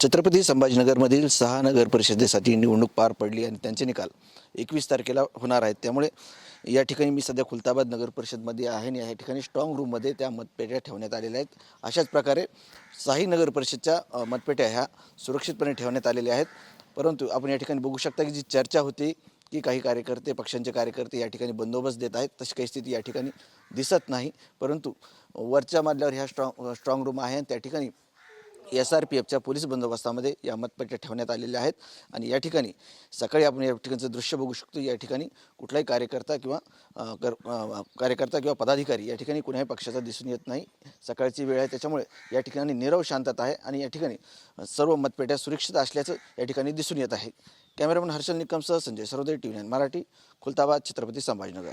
छत्रपती संभाजीनगरमधील सहा नगर परिषदेसाठी निवडणूक पार पडली आणि त्यांचे निकाल एकवीस तारखेला होणार आहेत. त्यामुळे या ठिकाणी मी सध्या खुलताबाद नगर परिषदमध्ये आहे आणि या ठिकाणी स्ट्रॉंग रूममध्ये त्या मतपेट्या ठेवण्यात आलेल्या आहेत. अशाच प्रकारे साही नगर परिषदच्या मतपेट्या ह्या सुरक्षितपणे ठेवण्यात आलेल्या आहेत. परंतु आपण या ठिकाणी बघू शकता की जी चर्चा होती की काही कार्यकर्ते पक्षांचे कार्यकर्ते या ठिकाणी बंदोबस्त देत आहेत. तशी काही स्थिती या ठिकाणी दिसत नाही. परंतु वरच्या मजल्यावर ह्या स्ट्रॉंग स्ट्रॉंग रूम आहे आणि त्या ठिकाणी एस आर पी एफच्या पोलीस बंदोबस्तामध्ये या मतपेट्या ठेवण्यात आलेल्या आहेत. आणि या ठिकाणी सकाळी आपण या ठिकाणचं दृश्य बघू शकतो. या ठिकाणी कुठलाही कार्यकर्ता किंवा कार्यकर्ता किंवा पदाधिकारी या ठिकाणी कुणाही पक्षाचा दिसून येत नाही. सकाळची वेळ आहे. त्याच्यामुळे या ठिकाणी निरव शांतता आहे आणि या ठिकाणी सर्व मतपेट्या सुरक्षित असल्याचं या ठिकाणी दिसून येत आहे. Cameraman Harshal निकमसह Sanjay Sarode T V nine Marathi Khultabad Chhatrapati Sambhajinagar.